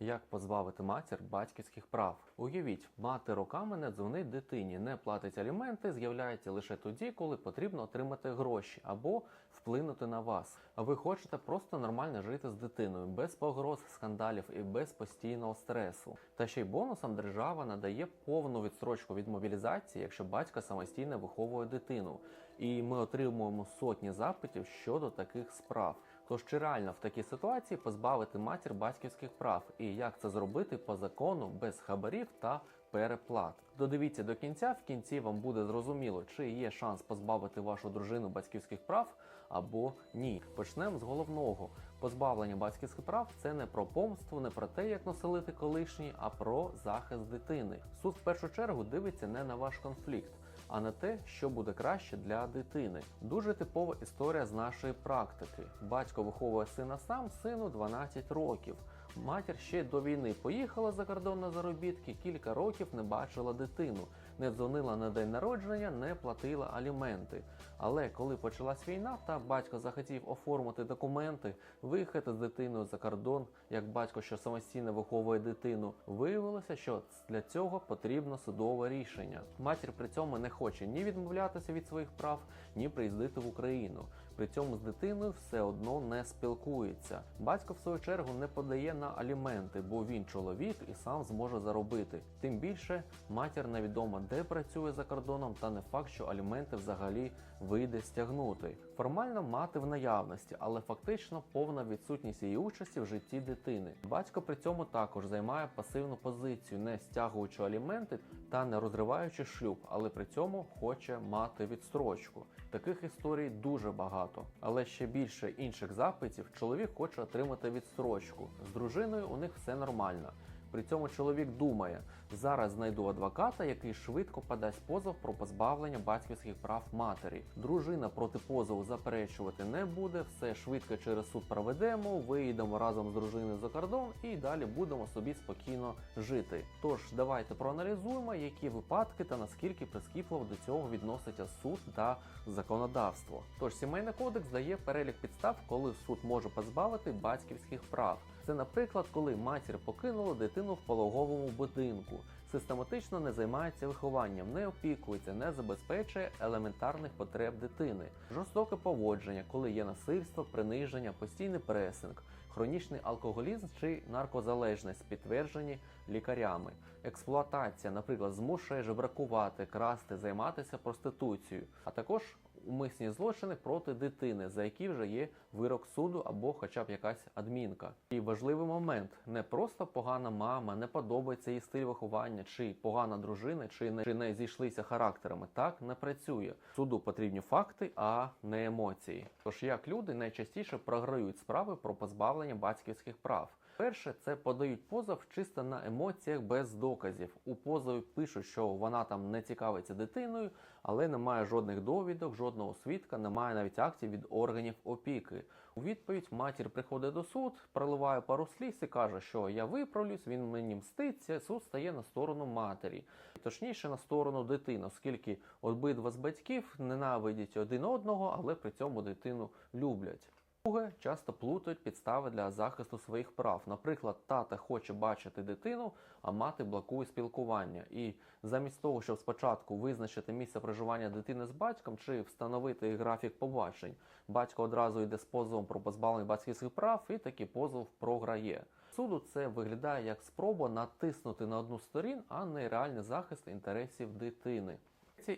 Як позбавити матір батьківських прав? Уявіть, мати роками не дзвонить дитині, не платить аліменти, з'являється лише тоді, коли потрібно отримати гроші або вплинути на вас. А ви хочете просто нормально жити з дитиною, без погроз, скандалів і без постійного стресу. Та ще й бонусом держава надає повну відстрочку від мобілізації, якщо батько самостійно виховує дитину. І ми отримуємо сотні запитів щодо таких справ. Тож чи реально в такій ситуації позбавити матір батьківських прав і як це зробити по закону без хабарів та переплат? Додивіться до кінця. В кінці вам буде зрозуміло, чи є шанс позбавити вашу дружину батьківських прав або ні. Почнемо з головного: позбавлення батьківських прав це не про помсту, не про те, як населити колишній, а про захист дитини. Суд в першу чергу дивиться не на ваш конфлікт а на те, що буде краще для дитини. Дуже типова історія з нашої практики. Батько виховує сина сам, сину 12 років. Матір ще до війни поїхала за кордон на заробітки, кілька років не бачила дитину, не дзвонила на день народження, не платила аліменти. Але коли почалась війна, та батько захотів оформити документи, виїхати з дитиною за кордон, як батько, що самостійно виховує дитину, виявилося, що для цього потрібно судове рішення. Матір при цьому не хоче ні відмовлятися від своїх прав, ні приїздити в Україну. При цьому з дитиною все одно не спілкується. Батько, в свою чергу, не подає на аліменти, бо він чоловік і сам зможе заробити. Тим більше матір невідомо де працює за кордоном, та не факт, що аліменти взагалі вийде стягнути. Формально мати в наявності, але фактично повна відсутність її участі в житті дитини. Батько при цьому також займає пасивну позицію, не стягуючи аліменти та не розриваючи шлюб, але при цьому хоче мати відстрочку. Таких історій дуже багато, але ще більше інших запитів чоловік хоче отримати відстрочку. З дружиною у них все нормально. При цьому чоловік думає: зараз знайду адвоката, який швидко подасть позов про позбавлення батьківських прав матері. Дружина проти позову заперечувати не буде, все швидко через суд проведемо, виїдемо разом з дружиною за кордон і далі будемо собі спокійно жити. Тож давайте проаналізуємо, які випадки та наскільки прискіпливо до цього відноситься суд та законодавство. Тож сімейний кодекс дає перелік підстав, коли суд може позбавити батьківських прав. Це, наприклад, коли матір покинула дитину в пологовому будинку, систематично не займається вихованням, не опікується, не забезпечує елементарних потреб дитини, жорстоке поводження, коли є насильство, приниження, постійний пресинг, хронічний алкоголізм чи наркозалежність, підтверджені лікарями, експлуатація, наприклад, змушує жебракувати, красти, займатися проституцією, а також умисні злочини проти дитини, за які вже є вирок суду або хоча б якась адмінка. І важливий момент: не просто погана мама, не подобається її стиль виховання, чи погана дружина, чи не, чи не зійшлися характерами. Так не працює. Суду потрібні факти, а не емоції. Тож як люди найчастіше програють справи про позбавлення батьківських прав. Перше, це подають позов чисто на емоціях без доказів. У позові пишуть, що вона там не цікавиться дитиною, але немає жодних довідок, жодного свідка, немає навіть актів від органів опіки. У відповідь матір приходить до суд, проливає пару сліз і каже, що я виправлюсь, він мені мститься. Суд стає на сторону матері, точніше на сторону дитини, оскільки обидва з батьків ненавидять один одного, але при цьому дитину люблять. Друге, часто плутають підстави для захисту своїх прав. Наприклад, тата хоче бачити дитину, а мати блокує спілкування. І замість того, щоб спочатку визначити місце проживання дитини з батьком чи встановити графік побачень, батько одразу йде з позовом про позбавлення батьківських прав, і такий позов програє. Суду це виглядає як спроба натиснути на одну сторін, а не реальний захист інтересів дитини.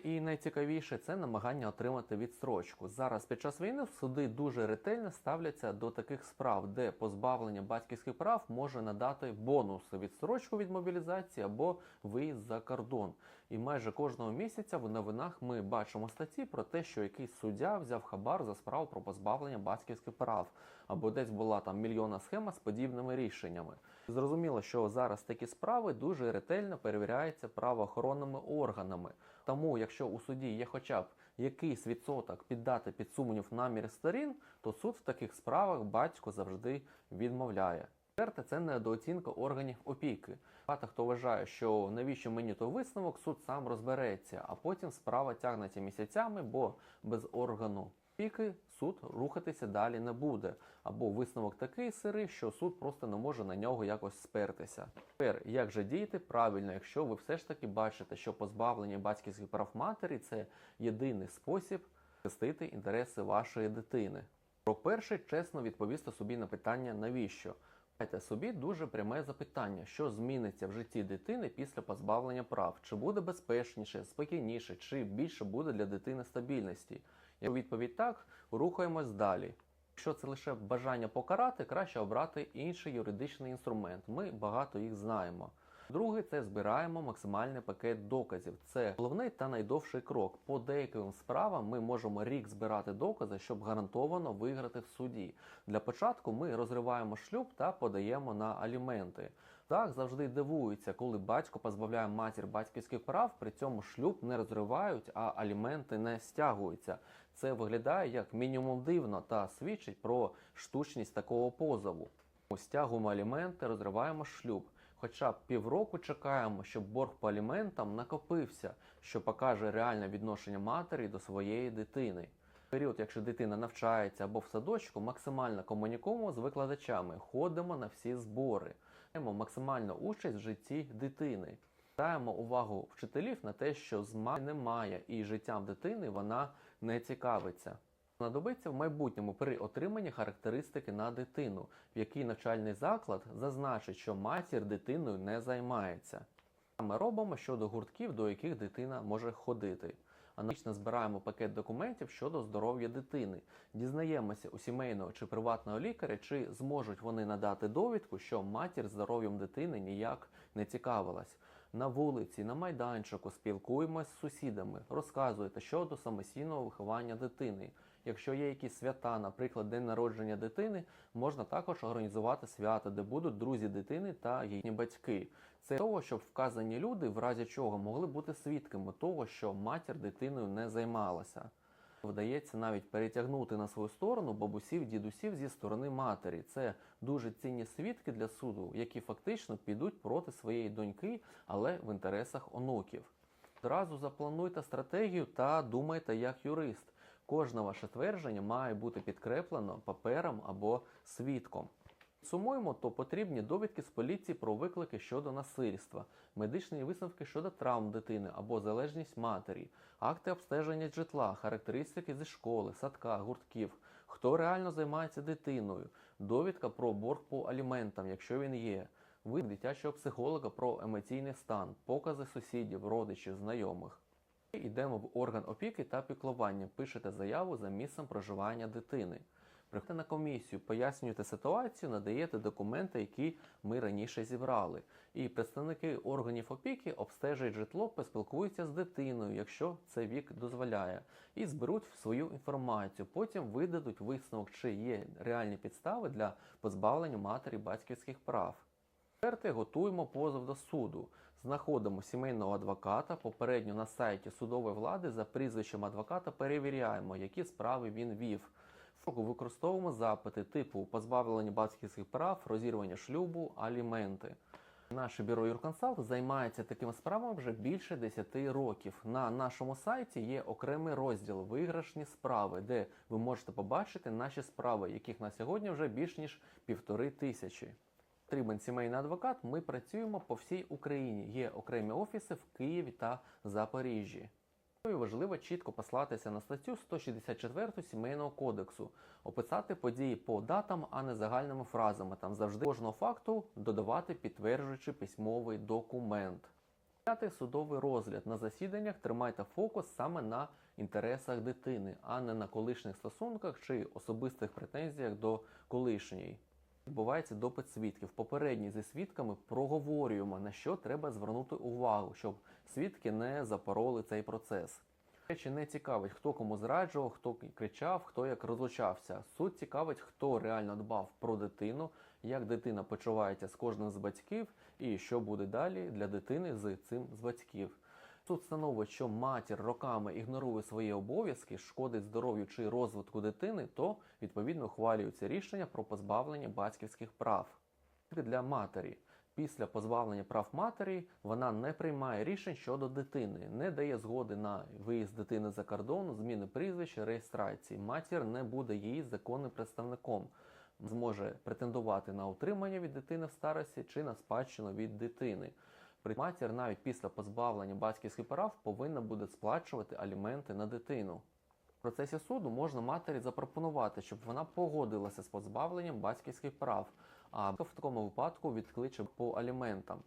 І найцікавіше це намагання отримати відстрочку. Зараз під час війни суди дуже ретельно ставляться до таких справ, де позбавлення батьківських прав може надати бонуси відстрочку від мобілізації або виїзд за кордон. І майже кожного місяця в новинах ми бачимо статті про те, що якийсь суддя взяв хабар за справу про позбавлення батьківських прав, або десь була там мільйонна схема з подібними рішеннями. Зрозуміло, що зараз такі справи дуже ретельно перевіряються правоохоронними органами. Тому, якщо у суді є хоча б якийсь відсоток піддати під сумнів намір сторін, то суд в таких справах батько завжди відмовляє. Четверте, це недооцінка органів опіки. Багато хто вважає, що навіщо мені той висновок, суд сам розбереться, а потім справа тягнеться місяцями, бо без органу Піки суд рухатися далі не буде, або висновок такий сирий, що суд просто не може на нього якось спертися. Тепер, як же діяти правильно, якщо ви все ж таки бачите, що позбавлення батьківських прав матері це єдиний спосіб захистити інтереси вашої дитини. Про перше, чесно відповісти собі на питання, навіщо? Дайте собі дуже пряме запитання, що зміниться в житті дитини після позбавлення прав, чи буде безпечніше, спокійніше, чи більше буде для дитини стабільності. Якщо відповідь так, рухаємось далі. Якщо це лише бажання покарати, краще обрати інший юридичний інструмент. Ми багато їх знаємо. Другий це збираємо максимальний пакет доказів. Це головний та найдовший крок. По деяким справам ми можемо рік збирати докази, щоб гарантовано виграти в суді. Для початку ми розриваємо шлюб та подаємо на аліменти. Так завжди дивуються, коли батько позбавляє матір батьківських прав, при цьому шлюб не розривають, а аліменти не стягуються. Це виглядає як мінімум дивно та свідчить про штучність такого позову. Стягуємо аліменти, розриваємо шлюб. Хоча півроку чекаємо, щоб борг по аліментам накопився, що покаже реальне відношення матері до своєї дитини. Період, якщо дитина навчається або в садочку, максимально комунікуємо з викладачами, ходимо на всі збори, маємо максимальну участь в житті дитини. Даємо увагу вчителів на те, що з немає, і життям дитини вона не цікавиться. Знадобиться в майбутньому при отриманні характеристики на дитину, в якій навчальний заклад зазначить, що матір дитиною не займається. Ми робимо щодо гуртків, до яких дитина може ходити. Аналогічно збираємо пакет документів щодо здоров'я дитини. Дізнаємося у сімейного чи приватного лікаря, чи зможуть вони надати довідку, що матір здоров'ям дитини ніяк не цікавилась. На вулиці, на майданчику спілкуємось з сусідами, розказуєте щодо самостійного виховання дитини. Якщо є якісь свята, наприклад, день народження дитини, можна також організувати свято, де будуть друзі дитини та їхні батьки. Це того, щоб вказані люди, в разі чого, могли бути свідками того, що матір дитиною не займалася. Вдається навіть перетягнути на свою сторону бабусів, дідусів зі сторони матері. Це дуже цінні свідки для суду, які фактично підуть проти своєї доньки, але в інтересах онуків. Одразу заплануйте стратегію та думайте як юрист. Кожне ваше твердження має бути підкреплено папером або свідком. Сумуємо, то потрібні довідки з поліції про виклики щодо насильства, медичні висновки щодо травм дитини або залежність матері, акти обстеження житла, характеристики зі школи, садка, гуртків, хто реально займається дитиною, довідка про борг по аліментам, якщо він є, вид дитячого психолога про емоційний стан, покази сусідів, родичів, знайомих. Йдемо в орган опіки та піклування, пишете заяву за місцем проживання дитини. Приходите на комісію, пояснюєте ситуацію, надаєте документи, які ми раніше зібрали. І представники органів опіки обстежують житло, поспілкуються з дитиною, якщо це вік дозволяє, і зберуть свою інформацію. Потім видадуть висновок, чи є реальні підстави для позбавлення матері батьківських прав. Четверте, готуємо позов до суду. Знаходимо сімейного адвоката, попередньо на сайті судової влади за прізвищем адвоката перевіряємо, які справи він вів. Фоку використовуємо запити типу позбавлення батьківських прав, розірвання шлюбу, аліменти. Наше бюро Юрконсалт займається такими справами вже більше 10 років. На нашому сайті є окремий розділ Виграшні справи, де ви можете побачити наші справи, яких на сьогодні вже більш ніж півтори тисячі. Потрібен сімейний адвокат. Ми працюємо по всій Україні. Є окремі офіси в Києві та Запоріжжі. Ну важливо чітко послатися на статтю 164 сімейного кодексу, описати події по датам, а не загальними фразами. Там завжди кожного факту додавати підтверджуючи письмовий документ. П'ятий судовий розгляд на засіданнях тримайте фокус саме на інтересах дитини, а не на колишніх стосунках чи особистих претензіях до колишньої. Відбувається допит свідків. Попередньо зі свідками проговорюємо, на що треба звернути увагу, щоб свідки не запороли цей процес. Речі не цікавить, хто кому зраджував, хто кричав, хто як розлучався. Суд цікавить, хто реально дбав про дитину, як дитина почувається з кожним з батьків, і що буде далі для дитини з цим з батьків. Суд встановить, що матір роками ігнорує свої обов'язки, шкодить здоров'ю чи розвитку дитини, то відповідно ухвалюється рішення про позбавлення батьківських прав. Для матері Після позбавлення прав матері вона не приймає рішень щодо дитини, не дає згоди на виїзд дитини за кордон, зміни прізвища, реєстрації. Матір не буде її законним представником, зможе претендувати на утримання від дитини в старості чи на спадщину від дитини. Матір навіть після позбавлення батьківських прав повинна буде сплачувати аліменти на дитину. В процесі суду можна матері запропонувати, щоб вона погодилася з позбавленням батьківських прав, а в такому випадку відкличе по аліментам.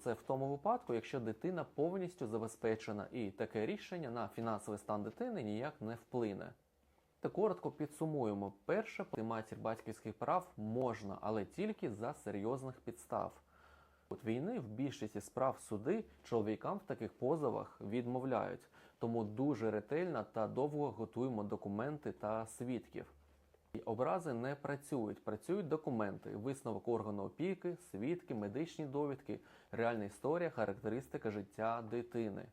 Це в тому випадку, якщо дитина повністю забезпечена, і таке рішення на фінансовий стан дитини ніяк не вплине. Та коротко підсумуємо: перше, матір батьківських прав можна, але тільки за серйозних підстав. От війни в більшості справ суди чоловікам в таких позовах відмовляють, тому дуже ретельно та довго готуємо документи та свідків. І образи не працюють, працюють документи, висновок органу опіки, свідки, медичні довідки, реальна історія, характеристика життя дитини.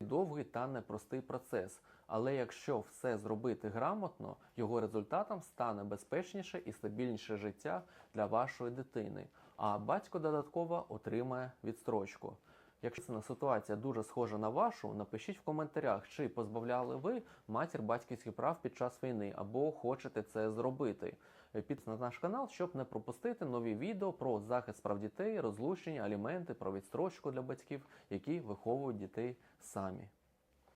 Довгий та непростий процес, але якщо все зробити грамотно, його результатом стане безпечніше і стабільніше життя для вашої дитини, а батько додатково отримає відстрочку. Якщо ситуація дуже схожа на вашу, напишіть в коментарях, чи позбавляли ви матір батьківських прав під час війни, або хочете це зробити. Підписуйтесь на наш канал, щоб не пропустити нові відео про захист прав дітей, розлучення, аліменти, про відстрочку для батьків, які виховують дітей самі.